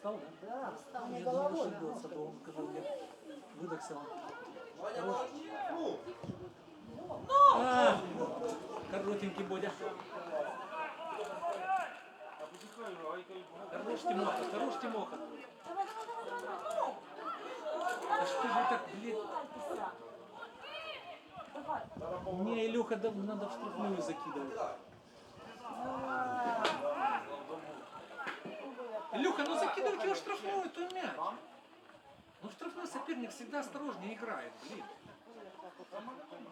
встал, да? Да, встал Я не думал, ошибился, то он сказал, я выдохся. он. А, коротенький Бодя. Хорош Тимоха, хорош Тимоха. Да что же так, блин? Не, Илюха, да, надо в штрафную закидывать. Илюха, ну закидывайте его в штрафную, то мяч. Ну штрафной соперник всегда осторожнее играет, блин.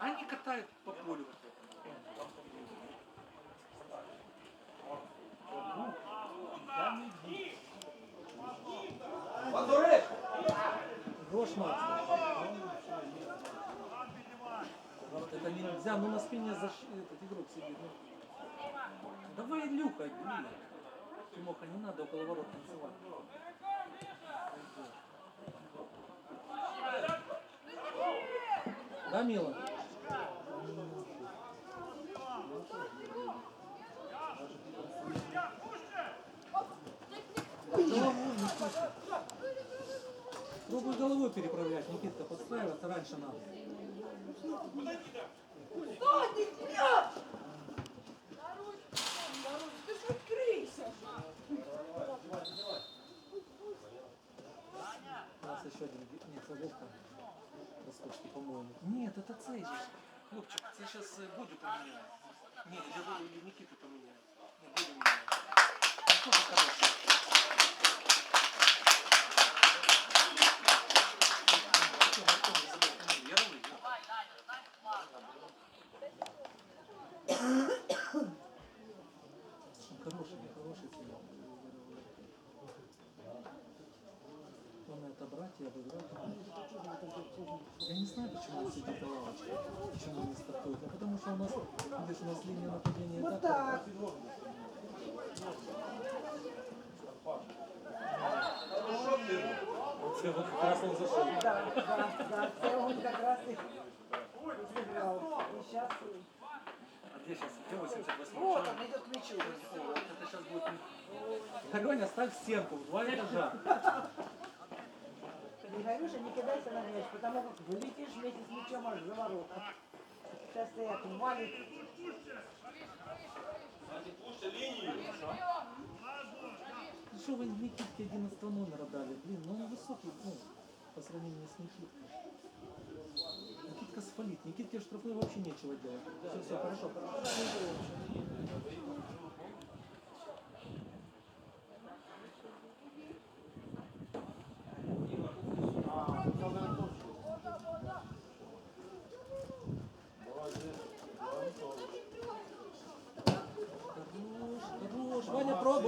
Они катают по полю. Грош Макс. Вот это нельзя, ну на спине за этот игрок сидит. ну. Давай, Илюха, блин. Тимоха, не надо около ворот танцевать. Да, Мила? Пробуй головой переправлять, Никитка, подстраиваться раньше надо. Ты Еще один, нет, це Вовка. Роскошки, по-моему. Нет, это цей. Хлопчик, це сейчас Бодю поменяет. Нет, или, Вову, или Никиту поменяет. Не, Бодю меняет. Он тоже хороший. Артем, Артем, забыл фамилию. Яровый, да. Он Хороший, хороший сериал. Он это брать и обыграть. Я не знаю, почему он сидит на лавочке, почему он не стартует. А потому что у нас, видишь, у нас линия нападения Вот так. Вот все, вот как раз он зашел. Да, да, да. Це он как раз и сыграл. И сейчас... А где сейчас? Где 88? Вот он идет к мячу. Вот это сейчас будет... Огонь, оставь стенку, два этажа. Что не кидайся на мяч, потому как вылетишь вместе с мячом аж за ворота. Сейчас стоят, валит. Что вы Никитке 11 номера дали? Блин, ну он высокий, ну, по сравнению с Никиткой. Никитка сфалит. Никитке в штрафной вообще нечего делать. Все, все, хорошо, хорошо. Хорош, хорош. Ваня, пробуй. Милан удалил, да, Сиону побежал в штрафную. Да. Не, ну он его сам ударил. Ну что, себе не ударил. Надо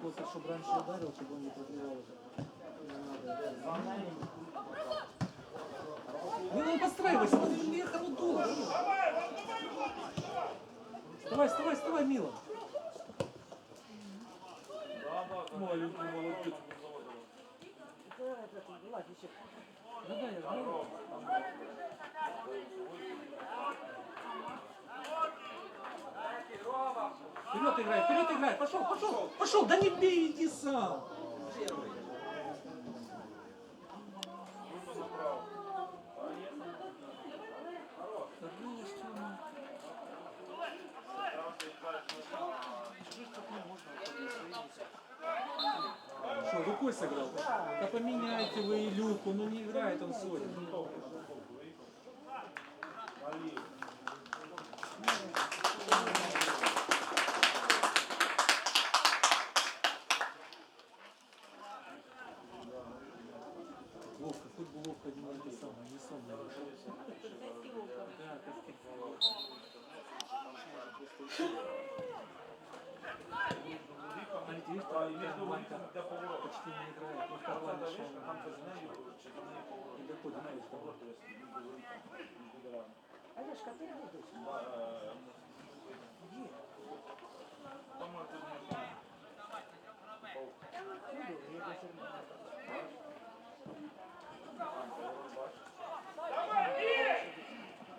просто, чтобы раньше ударил, чтобы он не продлевал это. Не надо. Ну, ну подстраивайся, ехал долго. Вставай, вставай, вставай, Мила. Маленький молодец. Да, да, я знаю. Вперед играй, вперед играй, пошел, пошел, пошел, да не бей, иди сам. Хорош, Тёма. Чужой штрафной можно уходить, свои рукой сыграл? Да поменяйте вы Илюху, ну не играет он сегодня. Вовка, хоть Вовка один это самое, не сонный. Да. Смотрите, видишь, там Илья Бланка почти не играет, но в Карлане шел. И доходит, то есть, да. Олежка, ты будешь? Где? До пор.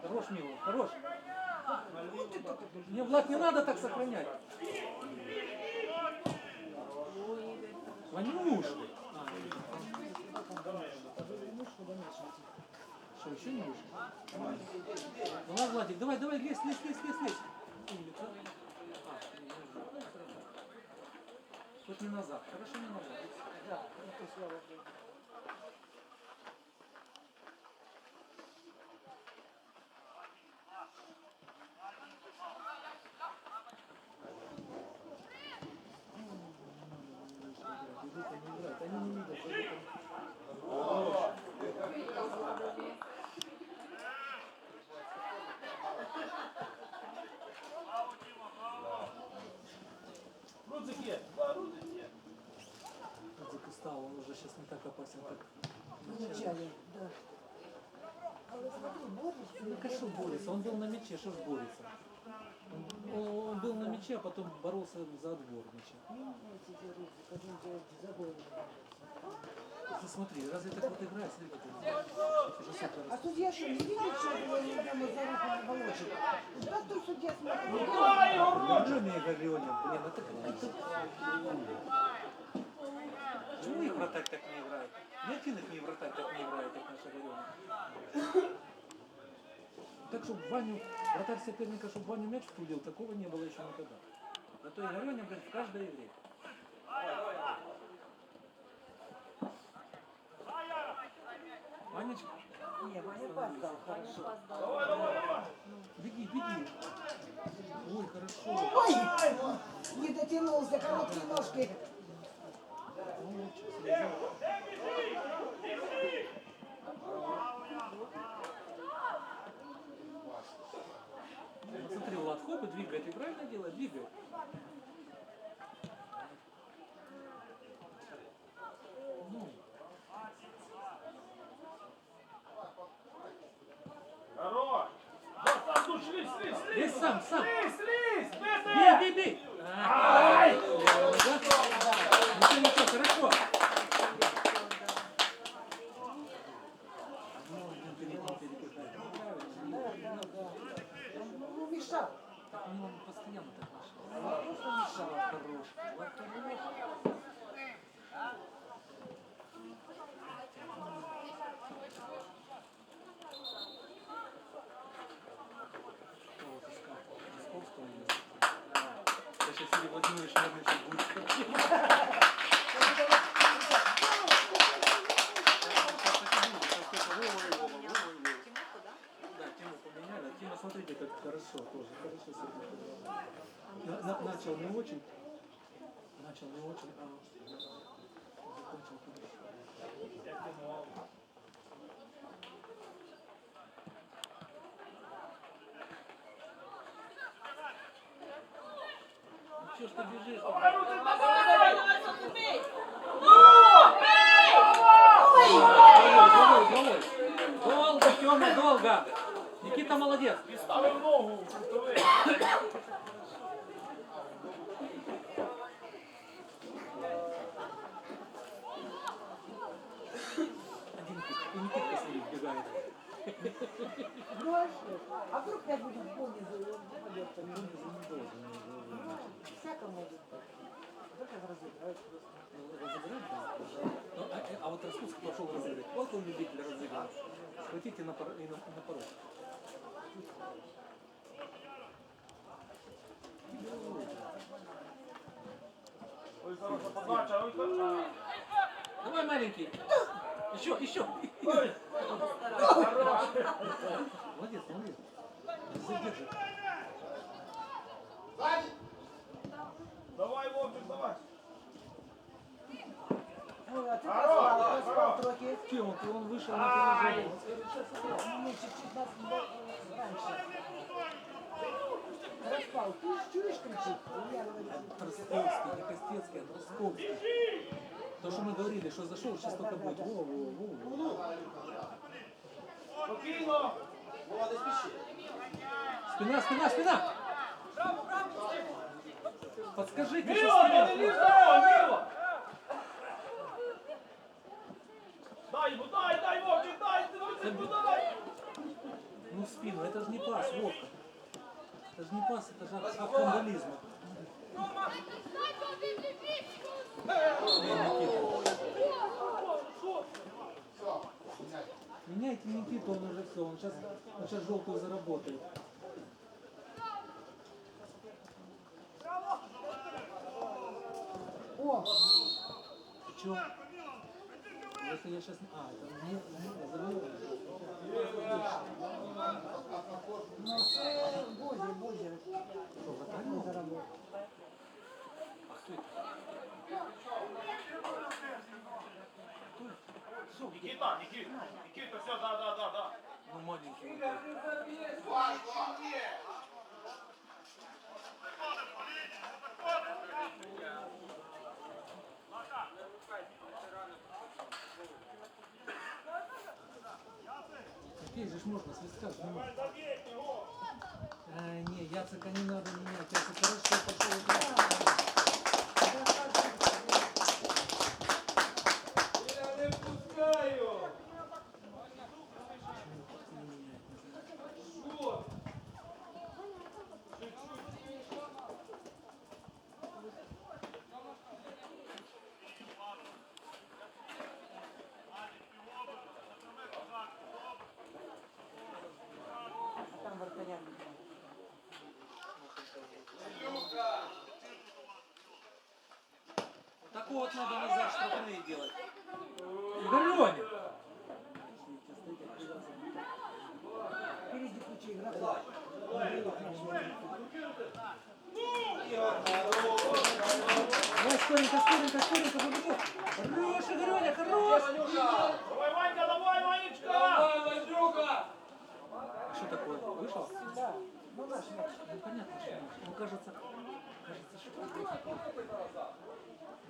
Хорош, Мила, хорош. Не, Влад, не надо так сохранять. Ванюш! Что, еще не вышел? Давай, Владик, давай, давай, лезь, лезь, лезь, лезь, лезь. Хоть не назад, хорошо не назад. Да, это слава Богу. Идут, они играют, они не видят, что это- Рудзик устал, он уже сейчас не так опасен, как В начале, да. Ну, конечно, борется. Он был на мяче, что ж борется? Он, был на мяче, а потом боролся за отбор мяча. Ну. Ты смотри, разве так вот играет? Смотри, как. А судья что, не видит, что было недавно за руку не волочит? Да кто судья смотрит? Леня Игорь Леонин, блин, это как-то... Почему их вратарь так не играет? Ни один их не вратарь так не играет, как наша Леня. Так, чтобы Ваню, вратарь соперника, чтобы Ваню мяч втулил, такого не было еще никогда. Зато Игорёня, блин, в каждой игре. Ванечка, Не, Ваня пас хорошо. беги, беги. Ой, хорошо. Ой! Не дотянулся, короткие ножки. Молодчик, слезай. Вот и двигает. И правильно делает, двигает. Ну, Хорош! Да, сам, сам. Шлись, шлись! Бей, бей, бей. Ай! Ничего, ничего, хорошо. Ну, он перед ним перебегает. Да, да, да. Ну, мешал. Так ну, он постоянно так нашел. Ну, Просто мешал. Хорош. Влад хорош. Что вот искал? Московского или Я сейчас Юрий Владимирович нервничать будет. Да, Тиму поменяли. а Тима, смотрите, как хорошо тоже. Хорошо себя подавал. На- на- Начал не очень. Начал не очень, а закончил хорошо. Ну что ж ты бежишь? Головой, головой. Долго, Тёма, долго. Никита молодец. Ставив ногу в кутовий. Один Никит- и Никитка с ним бегает. Ну, а что? А вдруг я буду в поле попадет по Он нему? не должен Всяко может быть. Только разыграют просто. разыграть. да. Ну, а, а вот Распуск пошел разыграть. Вот он любитель разыгрывать. Схватите на, пор- и на, на порог. Хороша. Давай, маленький. Еще, еще. Ой, хорош. Молодец, молодец. Задержи. Давай, Вовчик, давай. А ты Хорош, хорош. Че, он, он вышел на. Ну, чуть-чуть нас раньше. Проспал. Ты ж чуешь, кричит? Я говорю, Тросковский, не Костецкий, а Тросковский. То, что мы говорили, что зашел, сейчас только будет. Во, во, во, во. Спокійно. Спина, спина, спина! Подскажите, что Міло, спина. не лізь здорово, Міло! Дай йому, дай, дай, Вовчик, дай, ти ну, дай! Ну в спину, это же не пас, Вовка. Это же не пас, это же акт акт вандализма. Меняйте Никиту, он уже все, он сейчас, он сейчас желтую заработает. О, Че? Если я сейчас... А, это не, ну це Бозі, Бозі. Что, вратарь? Не заработав. А кто это? Нікіта, Нікіта, Нікіта, все, да, да, да, да. Ну маленький. вот такой. Окей, же ж можно, свистка ж не можно. А, не, Яцека не надо менять. Яцек хорошо пошел Вот надо назад штрафные делать. Игорёня! Впереди куча игроков. Давай скоренько, скоренько, скоренько, побегу. Хорош, Игорёня, хорош! Давай, Ванька, давай, Ванечка! Давай, Ванюка! А что такое? Вышел? Да, ну наш мяч. Ну понятно, что наш. Ну кажется, кажется, что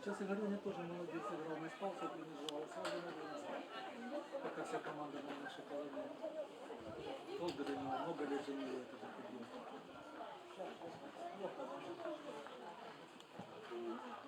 Сейчас Игорёня тоже молодец, играл, не спал, все переживал, сразу на вынес. Пока вся команда на нашей половине. Долго до него, много лет за него это. Вот.